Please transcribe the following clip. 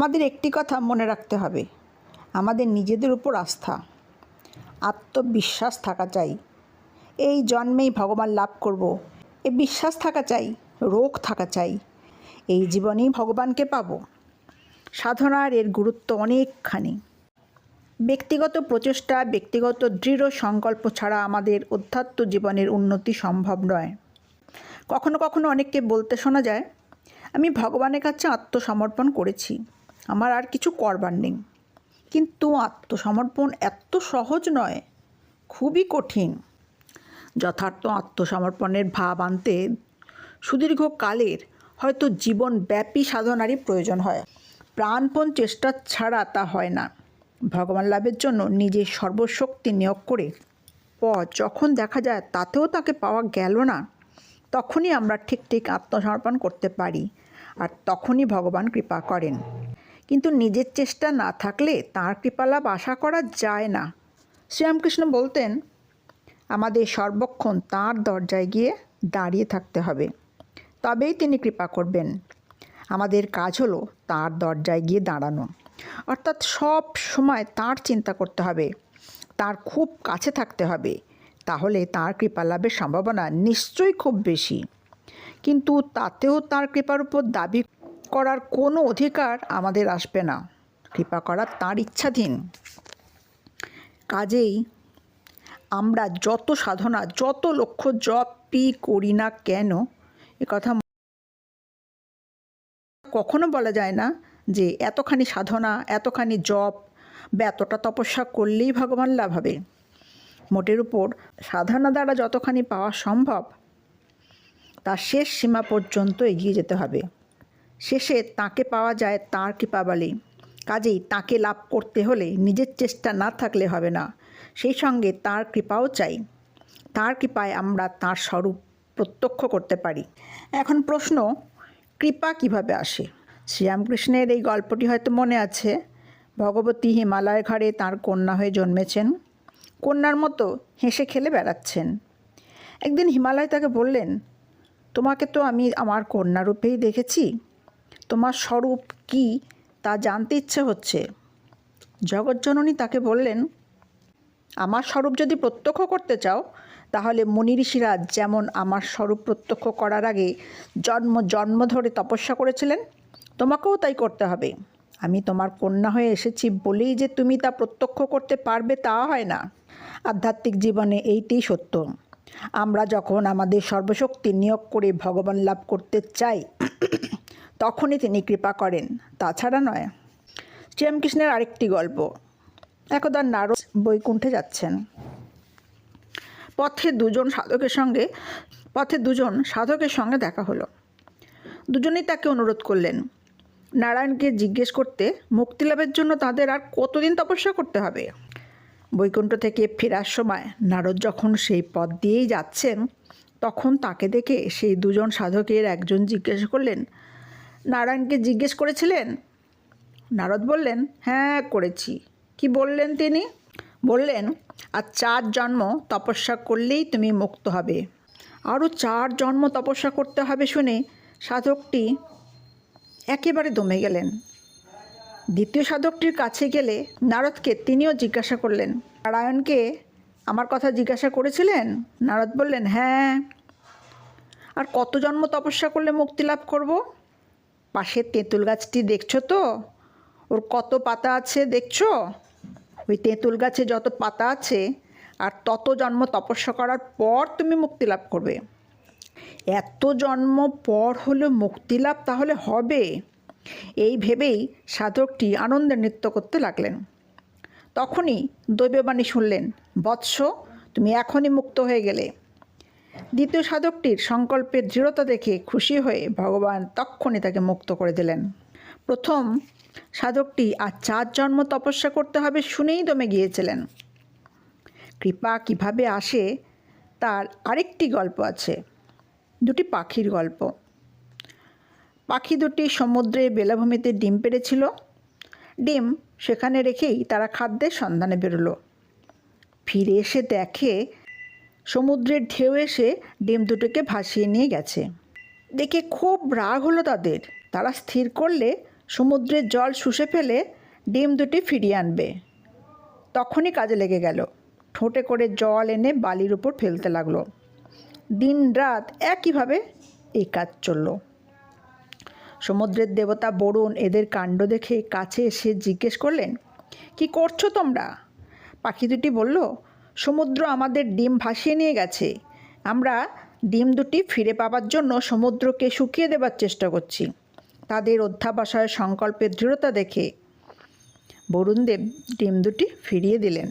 আমাদের একটি কথা মনে রাখতে হবে। আমাদের নিজেদের উপর আস্থা, আত্মবিশ্বাস থাকা চাই। এই জন্মেই ভগবান লাভ করব। এ বিশ্বাস থাকা চাই, রোগ থাকা চাই। এই জীবনেই ভগবানকে পাবো। সাধনার এর গুরুত্ব অনেকখানি। ব্যক্তিগত প্রচেষ্টা, ব্যক্তিগত দৃঢ় সংকল্প ছাড়া আমাদের অধ্যাত্ম জীবনের উন্নতি সম্ভব নয়। কখনো কখনো অনেককে বলতে শোনা যায়, আমি ভগবানের কাছে আত্মসমর্পণ করেছি। আমার আর কিছু করবার নেই। কিন্তু আত্মসমর্পণ এত সহজ নয়, খুবই কঠিন। যথার্থ আত্মসমর্পণের ভাব আনতে সুদীর্ঘ কালের হয়তো জীবনব্যাপী সাধনারই প্রয়োজন হয়। প্রাণপণ চেষ্টা ছাড়া তা হয় না। ভগবান লাভের জন্য নিজের সর্বশক্তি নিয়োগ করে পর যখন দেখা যায় তাতেও তাকে পাওয়া গেল না, তখনই আমরা ঠিক ঠিক আত্মসমর্পণ করতে পারি। আর তখনই ভগবান কৃপা করেন। কিন্তু নিজের চেষ্টা না থাকলে তাঁর কৃপালাভ আশা করা যায় না। শ্রীরামকৃষ্ণ বলতেন, আমাদের সর্বক্ষণ তাঁর দরজায় গিয়ে দাঁড়িয়ে থাকতে হবে। তবেই তিনি কৃপা করবেন। আমাদের কাজ হলো তাঁর দরজায় গিয়ে দাঁড়ানো। অর্থাৎ সব সময় তাঁর চিন্তা করতে হবে। তার খুব কাছে থাকতে হবে। তাহলে তার কৃপা লাভের সম্ভাবনা নিশ্চয়ই খুব বেশি। কিন্তু তাতেও তার কৃপার উপর দাবি করার কোনো অধিকার আমাদের আসবে না। কৃপা করা তার ইচ্ছাধীন। কাজেই আমরা যত সাধনা, যত লক্ষ্য জপই করি না কেন কথা কখনো বলা যায় না যে এতখানি সাধনা, এতখানি জপ বা এতটা তপস্যা করলেই ভগবান লাভ হবে। মোটের উপর সাধনা দ্বারা যতখানি পাওয়া সম্ভব, তার শেষ সীমা পর্যন্ত এগিয়ে যেতে হবে। শেষে তাকে পাওয়া যায় তাঁর কৃপাবলী। কাজেই তাকে লাভ করতে হলে নিজের চেষ্টা না থাকলে হবে না। সেই সঙ্গে তার কৃপাও চাই। তার কৃপায় আমরা তার স্বরূপ প্রত্যক্ষ করতে পারি। এখন প্রশ্ন, কৃপা কীভাবে আসে? শ্রীরামকৃষ্ণের এই গল্পটি হয়তো মনে আছে। ভগবতী হিমালয় ঘাড়ে তার কন্যা হয়ে জন্মেছেন। কন্যার মতো হেসে খেলে বেড়াচ্ছেন। একদিন হিমালয় তাকে বললেন, তোমাকে তো আমি আমার কন্যারূপেই দেখেছি। তোমার স্বরূপ কি তা জানতে ইচ্ছে হচ্ছে। জগজ্জননী তাকে বললেন, আমার স্বরূপ যদি প্রত্যক্ষ করতে চাও, তাহলে মুনি ঋষিরা যেমন আমার স্বরূপ প্রত্যক্ষ করার আগে জন্ম জন্ম ধরে তপস্যা করেছিলেন, তোমাকেও তাই করতে হবে। আমি তোমার কন্যা হয়ে এসেছি বলেই যে তুমি তা প্রত্যক্ষ করতে পারবে তা হয় না। আধ্যাত্মিক জীবনে এইটিই সত্য। আমরা যখন আমাদের সর্বশক্তি নিয়োগ করে ভগবান লাভ করতে চাই তখনই তিনি কৃপা করেন। তাছাড়া নয়, শ্রীরামকৃষ্ণের আরেকটি গল্প। একদা নারদ বৈকুণ্ঠে যাচ্ছেন। পথে দুজন সাধকের সঙ্গে, পথে দুজন সাধকের সঙ্গে দেখা হলো। দুজনেই তাকে অনুরোধ করলেন, নারায়ণকে জিজ্ঞেস করতে মুক্তিলাভের জন্য তাদের আর কতদিন তপস্যা করতে হবে? বৈকুণ্ঠ থেকে ফেরার সময় নারদ যখন সেই পথ দিয়েই যাচ্ছেন, তখন তাকে দেখে সেই দুজন সাধকের একজন জিজ্ঞেস করলেন নারায়ণকে জিজ্ঞেস করেছিলেন? নারদ বললেন হ্যাঁ করেছি। কি বললেন তিনি? বললেন আর চার জন্ম তপস্যা করলেই তুমি মুক্ত হবে। আরও চার জন্ম তপস্যা করতে হবে শুনে সাধকটি একেবারে দমে গেলেন। দ্বিতীয় সাধকটির কাছে গেলে নারদকে তিনিও জিজ্ঞাসা করলেন, নারায়ণকে আমার কথা জিজ্ঞাসা করেছিলেন? নারদ বললেন হ্যাঁ। আর কত জন্ম তপস্যা করলে মুক্তি লাভ করব? পাশের তেঁতুল গাছটি দেখছ তো? ওর কত পাতা আছে দেখছ? ওই তেঁতুল গাছে যত পাতা আছে আর তত জন্ম তপস্যা করার পর তুমি মুক্তি লাভ করবে। এত জন্ম পর হলে মুক্তি লাভ তাহলে হবে। এই ভেবেই সাধকটি আনন্দে নৃত্য করতে লাগলেন। তখনই দৈববাণী শুনলেন, বৎস, তুমি এখনই মুক্ত হয়ে গেলে। দ্বিতীয় সাধকটির সংকল্পের দৃঢ়তা দেখে খুশি হয়ে ভগবান তক্ষণই তাকে মুক্ত করে দিলেন। প্রথম সাধকটি আর চার জন্ম তপস্যা করতে হবে শুনেই দমে গিয়েছিলেন। কৃপা কীভাবে আসে তার আরেকটি গল্প আছে, দুটি পাখির গল্প। পাখি দুটি সমুদ্রে বেলাভূমিতে ডিম পেড়েছিল। ডিম সেখানে রেখেই তারা খাদ্যের সন্ধানে বেরোলো। ফিরে এসে দেখে সমুদ্রের ঢেউ এসে ডিম দুটোকে ভাসিয়ে নিয়ে গেছে। দেখে খুব রাগ হলো তাদের। তারা স্থির করলে সমুদ্রের জল শুষে ফেলে ডিম দুটি ফিরিয়ে আনবে। তখনই কাজে লেগে গেল। ঠোঁটে করে জল এনে বালির উপর ফেলতে লাগল। দিন রাত একইভাবে এই কাজ চলল। সমুদ্রের দেবতা বরুণ এদের কাণ্ড দেখে কাছে এসে জিজ্ঞেস করলেন, কি করছ তোমরা? পাখি দুটি বলল সমুদ্র আমাদের ডিম ভাসিয়ে নিয়ে গেছে। আমরা ডিম দুটি ফিরে পাবার জন্য সমুদ্রকে শুকিয়ে দেবার চেষ্টা করছি। তাদের অধ্যাবসায় সংকল্পের দৃঢ়তা দেখে বরুণদেব ডিম দুটি ফিরিয়ে দিলেন।